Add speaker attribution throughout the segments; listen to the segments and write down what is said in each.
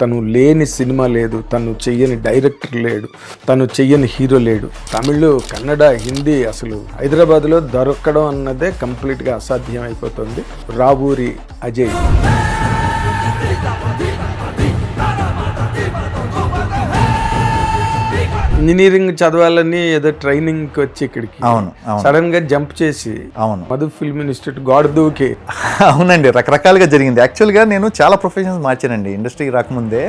Speaker 1: తను లేని సినిమా లేదు తను చెయ్యని డైరెక్టర్ లేడు తను చెయ్యని హీరో లేడు. తమిళ్ కన్నడ హిందీ అసలు హైదరాబాద్లో దొరకడం అన్నదే కంప్లీట్గా అసాధ్యం అయిపోతుంది రావూరి అజయ్. ఇంజనీరింగ్ చదవాలని ఏదో ట్రైనింగ్కి వచ్చి ఇక్కడికి.
Speaker 2: అవును
Speaker 1: సడన్గా జంప్ చేసి
Speaker 2: అవును.
Speaker 1: మధు ఫిల్మ్ ఇన్స్టిట్యూట్ గాడ్ దూకి
Speaker 2: అవునండి రకరకాలుగా జరిగింది. యాక్చువల్గా నేను చాలా ప్రొఫెషన్స్ మార్చానండి ఇండస్ట్రీకి రాకముందే.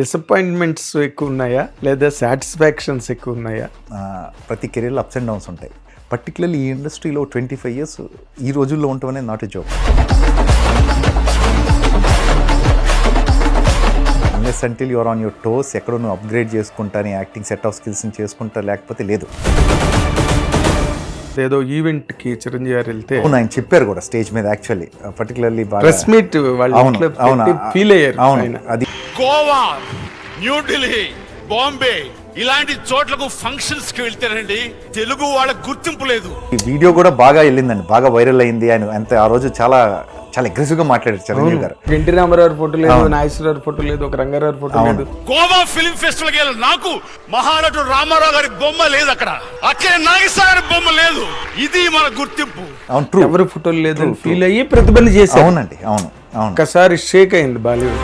Speaker 1: డిసప్పాయింట్మెంట్స్ ఎక్కువ ఉన్నాయా? లేదా సాటిస్ఫాక్షన్స్ ఎక్కువ ఉన్నాయా?
Speaker 2: ప్రతి కెరీర్లో అప్స్ అండ్ డౌన్స్ ఉంటాయి. పర్టికులర్లీ ఈ ఇండస్ట్రీలో ట్వంటీ ఫైవ్ ఇయర్స్ ఈ రోజుల్లో ఉండటం అనేది not a job unless until you're on your toes ఎక్కడో నువ్వు అప్గ్రేడ్ చేసుకుంటాను యాక్టింగ్ సెట్ ఆఫ్ స్కిల్స్ని చేసుకుంటా లేకపోతే లేదు.
Speaker 1: ఏదో ఈవెంట్కి చిరంజీవి గారు వెళ్తే
Speaker 2: అవును ఆయన చెప్పారు కూడా స్టేజ్ మీద యాక్చువల్లీ పర్టికులర్లీ
Speaker 1: ప్రెస్ మీట్ వాళ్ళ
Speaker 2: అవును
Speaker 1: ఫీల్ అయ్యారు
Speaker 2: అవును అది
Speaker 3: గోవా న్యూఢిల్లీ బాంబే ఇలాంటి చోట్లకు ఫంక్షన్స్కి వెళ్తేనండి తెలుగు వాళ్ళ గుర్తింపు లేదు.
Speaker 2: ఈ వీడియో కూడా బాగా వెళ్ళిందండి బాగా వైరల్ అయింది. ఆయన అంత ఆ రోజు చాలా చాలా అగ్రెసివ్గా మాట్లాడారు చిరంజీవి గారు.
Speaker 1: ఎన్టీ రామారావు ఫోటో లేదు నాగేశ్వరరావు ఫోటో లేదు ఒక రంగారావు ఫోటో లేదు.
Speaker 3: గోవా ఫిల్మ్ ఫెస్టివల్కి నాకు మహానటుడు రామారావు గారి బొమ్మ లేదు అక్కడ. అక్కడే నాగేశ్వర గారి బొమ్మ లేదు. ఇది మన గుర్తింపు.
Speaker 2: అవును ట్రూ
Speaker 1: ఎవరు ఫోటోలు లేదు ఫీల్ అయ్యి ప్రతిబంధ చేశారు.
Speaker 2: అవునండి అవును అవును.
Speaker 1: ఒక్కసారి షేక్ అయింది బాలీవుడ్.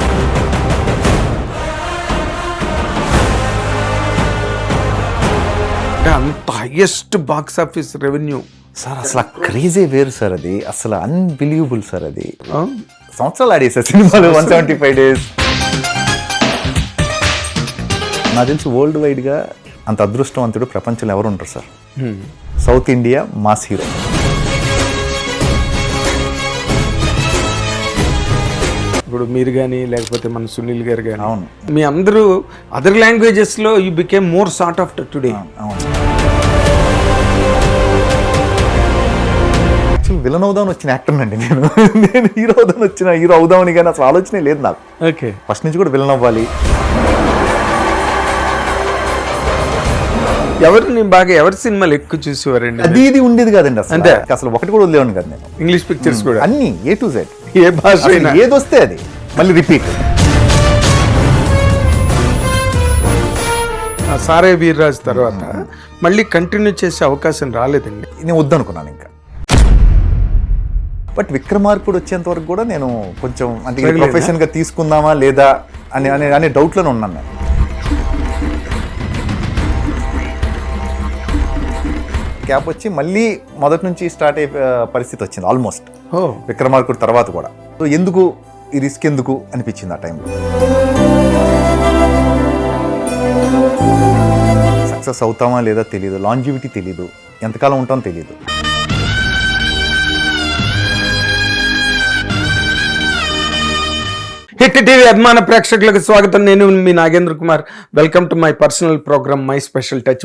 Speaker 1: అంటే అంత highest box office revenue
Speaker 2: sir అసలు క్రేజీ వేరు సార్ అది. అసలు అన్బిలీవబుల్ సార్ అది. సంవత్సరాలు ఆడేసారు సినిమాలు వన్ సెవెంటీ ఫైవ్ డేస్ నాకు తెలిసి వరల్డ్ వైడ్గా అంత అదృష్టవంతుడు ప్రపంచంలో ఎవరు ఉంటారు sir. South India mass hero
Speaker 1: ఇప్పుడు మీరు కానీ లేకపోతే మన సునీల్ గారు కానీ
Speaker 2: అవును.
Speaker 1: మీ అందరూ other లాంగ్వేజెస్లో you became more sort of today
Speaker 2: అవును. విలన్ అవుదామని వచ్చిన యాక్టర్ అండి నేను. నేను హీరో అవుదామని వచ్చిన హీరో అవుదామని కానీ అసలు ఆలోచనే లేదు నాకు.
Speaker 1: ఓకే.
Speaker 2: ఫస్ట్ నుంచి కూడా విలన్ అవ్వాలి
Speaker 1: ఎవరిని బాగా ఎవరి సినిమాలు ఎక్కువ చూసేవారండి?
Speaker 2: అది ఇది ఉండేది కాదండి అసలు.
Speaker 1: అంతే.
Speaker 2: అసలు ఒకటి కూడా వదిలేవాడిని కాదు నేను.
Speaker 1: ఇంగ్లీష్ పిక్చర్స్ కూడా.
Speaker 2: అన్ని ఏ టు జెడ్
Speaker 1: ఏ భాష అయినా.
Speaker 2: ఏది వస్తే అది. మళ్ళీ రిపీట్
Speaker 1: ఆ సారే వీర్రాజు తర్వాత మళ్ళీ కంటిన్యూ చేసే అవకాశం రాలేదండి.
Speaker 2: నేను వద్దనుకున్నాను ఇంకా. బట్ విక్రమార్కుడు వచ్చేంత వరకు కూడా నేను కొంచెం అంటే
Speaker 1: Struggle
Speaker 2: ప్రొఫెషన్గా తీసుకుందామా లేదా అని అనే అనే డౌట్లోనే ఉన్నాను నేను. గ్యాప్ వచ్చి మళ్ళీ మొదటి నుంచి స్టార్ట్ అయ్యే పరిస్థితి వచ్చింది ఆల్మోస్ట్. విక్రమార్కుడు తర్వాత కూడా. సో ఎందుకు ఈ రిస్క్ ఎందుకు అనిపించింది ఆ టైంలో? సక్సెస్ అవుతామా లేదా తెలియదు లాంజివిటీ తెలియదు ఎంతకాలం ఉంటామో తెలియదు
Speaker 1: హిట్ టీవీ అభిమాన ప్రేక్షకులకు స్వాగతం. నేను మీ Nagendra Kumar. Welcome to my personal programme my special touch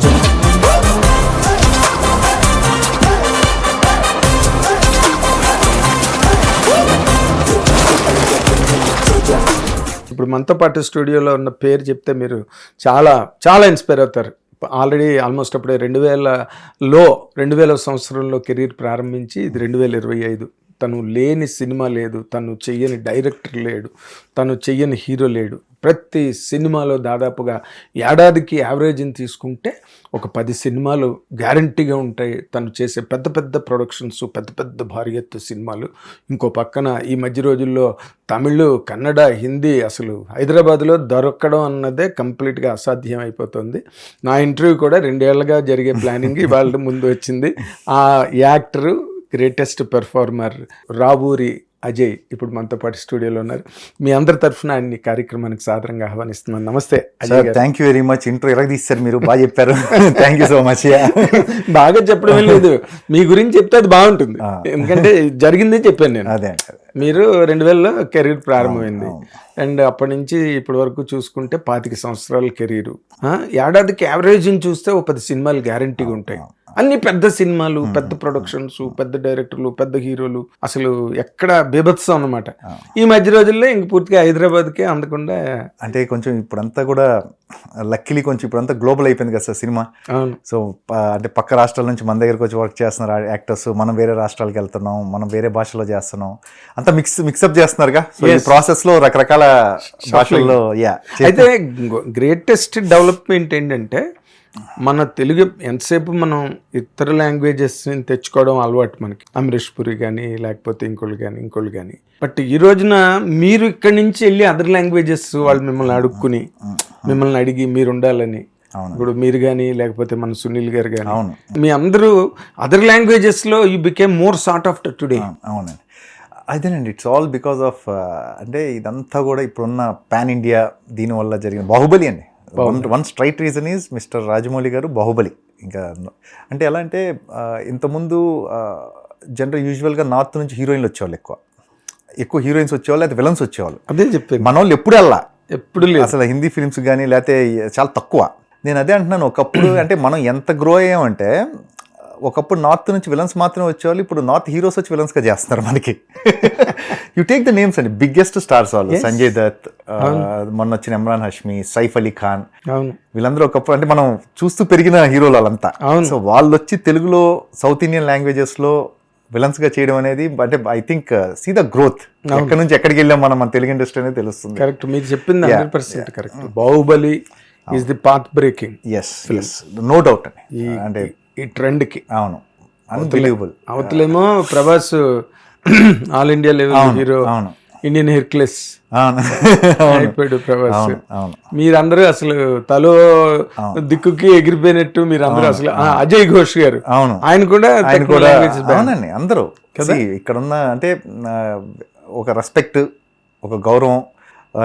Speaker 1: ఇప్పుడు మనతో పాటు స్టూడియోలో ఉన్న పేరు చెప్తే మీరు చాలా చాలా ఇన్స్పైర్ అవుతారు. ఆల్రెడీ ఆల్మోస్ట్ అప్పుడే రెండు వేలలో రెండు వేల సంవత్సరంలో కెరీర్ ప్రారంభించి ఇది రెండు వేల ఇరవై ఐదు. తను లేని సినిమా లేదు తను చెయ్యని డైరెక్టర్ లేడు తను చెయ్యని హీరో లేడు. ప్రతి సినిమాలో దాదాపుగా ఏడాదికి యావరేజ్ని తీసుకుంటే ఒక పది సినిమాలు గ్యారంటీగా ఉంటాయి. తను చేసే పెద్ద పెద్ద ప్రొడక్షన్స్ పెద్ద పెద్ద భారీ ఎత్తు సినిమాలు. ఇంకో పక్కన ఈ మధ్య రోజుల్లో తమిళ్ కన్నడ హిందీ అసలు హైదరాబాద్లో దొరకడం అన్నదే కంప్లీట్గా అసాధ్యం అయిపోతుంది నా ఇంటర్వ్యూ కూడా రెండేళ్ళుగా జరిగే ప్లానింగ్ ఇవాళ ముందు వచ్చింది. ఆ actor greatest performer Ravuri Ajay ఇప్పుడు మనతో పాటు స్టూడియోలో ఉన్నారు. మీ అందరి తరఫున ఆయన్ని కార్యక్రమానికి సాదరంగా ఆహ్వానిస్తున్నాను నమస్తే Ajay
Speaker 2: thank you very much intro ఎలా తీస్తారు మీరు? బాగా చెప్పారు. థ్యాంక్ యూ సో మచ్
Speaker 1: బాగా చెప్పడమే లేదు. మీ గురించి చెప్తే అది బాగుంటుంది. ఎందుకంటే జరిగిందే చెప్పాను నేను.
Speaker 2: అదే
Speaker 1: మీరు రెండు వేలలో కెరీర్ ప్రారంభమైంది. అండ్ అప్పటి నుంచి ఇప్పటి వరకు చూసుకుంటే పాతిక సంవత్సరాల కెరీరు. ఏడాదికి యావరేజ్ చూస్తే ఓ పది సినిమాలు గ్యారంటీగా ఉంటాయి. అన్ని పెద్ద సినిమాలు పెద్ద ప్రొడక్షన్స్ పెద్ద డైరెక్టర్లు పెద్ద హీరోలు అసలు ఎక్కడ బీభత్సం అన్నమాట. ఈ మధ్య రోజుల్లో ఇంక పూర్తిగా హైదరాబాద్కే అందకుండా
Speaker 2: అంటే కొంచెం ఇప్పుడంతా కూడా లక్కీలీ కొంచెం ఇప్పుడంతా గ్లోబల్ అయిపోయింది కదా సార్ సినిమా. సో అంటే పక్క రాష్ట్రాల నుంచి మన దగ్గరకు వచ్చి వర్క్ చేస్తున్నారు యాక్టర్స్ మనం వేరే రాష్ట్రాలకు వెళ్తున్నాం మనం వేరే భాషలో చేస్తున్నాం. అంతా మిక్స్ మిక్సప్ చేస్తున్నారుగా? సో ఈ ప్రాసెస్లో రకరకాల భాషల్లో యా
Speaker 1: అయితే గ్రేటెస్ట్ డెవలప్మెంట్ ఏంటంటే మన తెలుగు ఎంతసేపు మనం ఇతర లాంగ్వేజెస్ తెచ్చుకోవడం అలవాటు మనకి. అమరీష్ పురి కానీ లేకపోతే ఇంకోళ్ళు కానీ ఇంకోళ్ళు కానీ బట్ ఈ రోజున మీరు ఇక్కడి నుంచి వెళ్ళి అదర్ లాంగ్వేజెస్ వాళ్ళు మిమ్మల్ని అడుక్కుని మిమ్మల్ని అడిగి మీరు ఉండాలని.
Speaker 2: అవును.
Speaker 1: ఇప్పుడు మీరు కానీ లేకపోతే మన సునీల్ గారు కానీ. మీ అందరూ other లాంగ్వేజెస్లో you became more sort of today
Speaker 2: అవునండి. అదేనండి ఇట్స్ ఆల్ బికాస్ ఆఫ్ అంటే ఇదంతా కూడా ఇప్పుడున్న పాన్ ఇండియా దీనివల్ల జరిగిన బాహుబలి అండి. One one straight reason is Mister Rajamouli garu Baahubali. ఇంకా అంటే ఎలా అంటే ఇంతకుముందు జనరల్ యూజువల్గా నార్త్ నుంచి హీరోయిన్లు వచ్చేవాళ్ళు ఎక్కువ. ఎక్కువ హీరోయిన్స్ వచ్చేవాళ్ళు అయితే విలన్స్ వచ్చేవాళ్ళు.
Speaker 1: అదే చెప్పాను
Speaker 2: మన వాళ్ళు ఎప్పుడు వెళ్ళా
Speaker 1: ఎప్పుడు
Speaker 2: అసలు హిందీ ఫిల్మ్స్ కానీ లేకపోతే చాలా తక్కువ. నేను అదే అంటున్నాను ఒకప్పుడు అంటే మనం ఎంత గ్రో అయ్యామంటే ఒకప్పుడు నార్త్ నుంచి విలన్స్ మాత్రమే వచ్చేవాళ్ళు ఇప్పుడు నార్త్ హీరోస్ వచ్చి విలన్స్గా చేస్తున్నారు మనకి. యు టేక్ ద నేమ్స్ అండి. బిగ్గెస్ట్ స్టార్స్ వాళ్ళు. సంజయ్ దత్ మొన్న వచ్చిన ఇమ్రాన్ హష్మి సైఫ్ అలీ ఖాన్. వీళ్ళందరూ ఒకప్పుడు అంటే మనం చూస్తూ పెరిగిన హీరోలు వాళ్ళంతా. సో వాళ్ళు వచ్చి తెలుగులో సౌత్ ఇండియన్ లాంగ్వేజెస్లో విలన్స్గా చేయడం అనేది అంటే I think see the growth ఎక్కడి నుంచి ఎక్కడికి వెళ్ళాం మనం మన తెలుగు ఇండస్ట్రీ అనేది తెలుస్తుంది.
Speaker 1: కరెక్ట్ మీరు చెప్పింది hundred percent correct Baahubali is the path breaking
Speaker 2: yes no doubt అండి. అంటే
Speaker 1: ఈ ట్రెండ్కి
Speaker 2: అవును. Unbelievable
Speaker 1: అవతలేమో Prabhas all India level hero
Speaker 2: అవును.
Speaker 1: ఇండియన్ హెర్క్లెస్
Speaker 2: అవును.
Speaker 1: అయిపోయాడు ప్రభాస్. మీరందరూ అసలు తలో దిక్కుకి ఎగిరిపోయినట్టు మీరందరూ అసలు అజయ్ ఘోష్ గారు.
Speaker 2: అవును.
Speaker 1: ఆయన కూడా
Speaker 2: ఆయన కూడా. అవునండి అందరూ. See, ఇక్కడ ఉన్న అంటే ఒక రెస్పెక్ట్ ఒక గౌరవం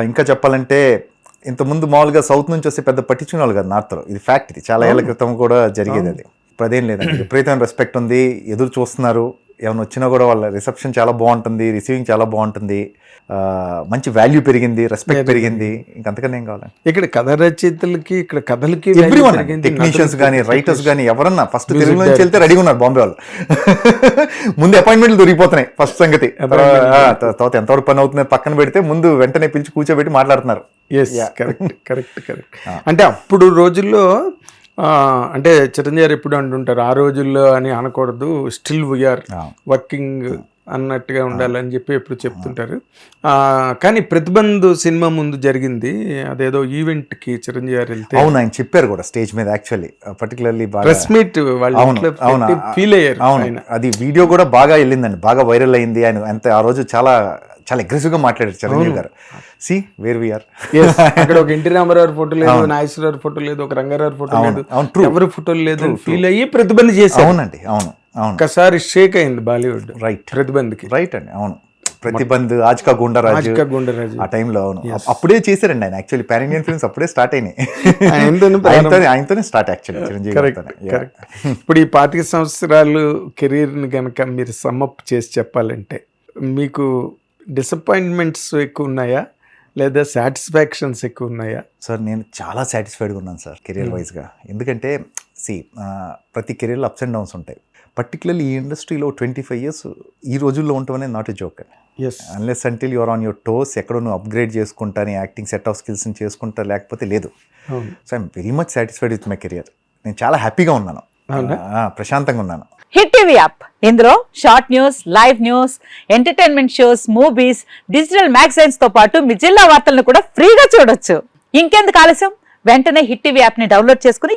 Speaker 2: ఇంకా చెప్పాలంటే ఇంతకుముందు మామూలుగా సౌత్ నుంచి వస్తే పెద్ద పట్టించుకునే వాళ్ళు కాదు నార్త్లో. ఇది ఫ్యాక్ట్ ఇది. చాలా ఏళ్ళ క్రితం కూడా జరిగేది అది. అదేం లేదండి. విపరీతమైన రెస్పెక్ట్ ఉంది ఎదురు చూస్తున్నారు. ఏమైనా వచ్చినా కూడా వాళ్ళ రిసెప్షన్ చాలా బాగుంటుంది రిసీవింగ్ చాలా బాగుంటుంది. మంచి వాల్యూ పెరిగింది రెస్పెక్ట్ పెరిగింది. ఇంకంతకన్నా ఏం కావాలండి?
Speaker 1: ఇక్కడ కథ రచయితలకి ఇక్కడ కథలకి.
Speaker 2: టెక్నీషియన్స్ కానీ రైటర్స్ కానీ ఎవరన్నా ఫస్ట్ తెలుగు నుంచి వెళ్తే రెడీగా ఉన్నారు బాంబే వాళ్ళు. ముందు అపాయింట్మెంట్లు దొరికిపోతున్నాయి ఫస్ట్ సంగతి. తర్వాత ఎంతవరకు పని అవుతుంది పక్కన పెడితే ముందు వెంటనే పిలిచి కూర్చోబెట్టి మాట్లాడుతున్నారు.
Speaker 1: కరెక్ట్ కరెక్ట్ కరెక్ట్ అంటే అప్పుడు రోజుల్లో అంటే చిరంజీవి ఎప్పుడు అంటుంటారు ఆ రోజుల్లో అని అనకూడదు స్టిల్ వీఆర్ వర్కింగ్ అన్నట్టుగా ఉండాలని చెప్పి ఎప్పుడు చెప్తుంటారు. ఆ, కానీ ప్రతిబంధు సినిమా ముందు జరిగింది. అదేదో ఈవెంట్కి చిరంజీవి గారు వెళ్తే
Speaker 2: అవును ఆయన చెప్పారు కూడా స్టేజ్ మీద యాక్చువల్లీ. పర్టికులర్లీ
Speaker 1: ప్రెస్ మీట్ వాళ్ళ ఫీల్ అయ్యారు
Speaker 2: అవును. అది వీడియో కూడా బాగా వెళ్ళిందండి. బాగా వైరల్ అయింది. ఆయన అంత ఆ రోజు చాలా చాలా అగ్రెసివ్గా మాట్లాడారు చిరంజీవి గారు. సి వేర్ వీఆర్
Speaker 1: అక్కడ ఒక ఎన్టీ రామారావు ఫోటో లేదు నాగేశ్వరరావు ఫోటో లేదు ఒక రంగారావు ఫోటో లేదు. ఎవరి ఫోటోలు లేదు ఫీల్ అయ్యి ప్రతిబంధ చేశారు.
Speaker 2: అవునండి అవును అవును.
Speaker 1: ఒక్కసారి షేక్ అయింది బాలీవుడ్
Speaker 2: రైట్
Speaker 1: ప్రతిబంధ్కి
Speaker 2: రైట్ అండి అవును. ప్రతిబంధ్ ఆజ్కా గుండరాజు
Speaker 1: గుండరాజు.
Speaker 2: ఆ టైంలో అవును. అప్- అప్పుడే చేశారండి ఆయన యాక్చువల్లీ పాన్ ఇండియన్ ఫిల్మ్స్ అప్పుడే స్టార్ట్ అయినాయి.
Speaker 1: ఆయనతోనే
Speaker 2: స్టార్ట్ యాక్చువల్లీ చిరంజీవి
Speaker 1: ఇప్పుడు ఈ పాతిక సంవత్సరాలు కెరీర్ని కనుక మీరు సమ్మప్ చేసి చెప్పాలంటే మీకు డిసప్పాయింట్మెంట్స్ ఎక్కువ ఉన్నాయా? లేదా సాటిస్ఫాక్షన్స్ ఎక్కువ ఉన్నాయా?
Speaker 2: సార్ నేను చాలా సాటిస్ఫైడ్గా ఉన్నాను సార్ కెరియర్ వైజ్గా ఎందుకంటే సి ప్రతి కెరీర్లో అప్స్ అండ్ డౌన్స్ ఉంటాయి. పర్టికులర్లీ ఈ ఇండస్ట్రీలో ట్వంటీ ఫైవ్ ఇయర్స్ ఈ రోజుల్లో ఉండటం అనేది not a joke
Speaker 1: yes
Speaker 2: unless until you're on your toes ఎక్కడో నువ్వు అప్గ్రేడ్ చేసుకుంటా నీ యాక్టింగ్ సెట్ ఆఫ్ స్కిల్స్ని చేసుకుంటా లేకపోతే లేదు. So I'm very much satisfied with my career నేను చాలా హ్యాపీగా ఉన్నాను. ప్రశాంతంగా ఉన్నాను.
Speaker 4: హిట్ టీవీ యాప్ ఇందులో short news live news entertainment shows movies digital మ్యాగజైన్స్తో పాటు మీ జిల్లా వార్తలను కూడా ఫ్రీగా చూడొచ్చు. ఇంకెందుకు ఆలస్యం? వెంటనే హిట్ టీవీ యాప్ని డౌన్లోడ్ చేసుకుని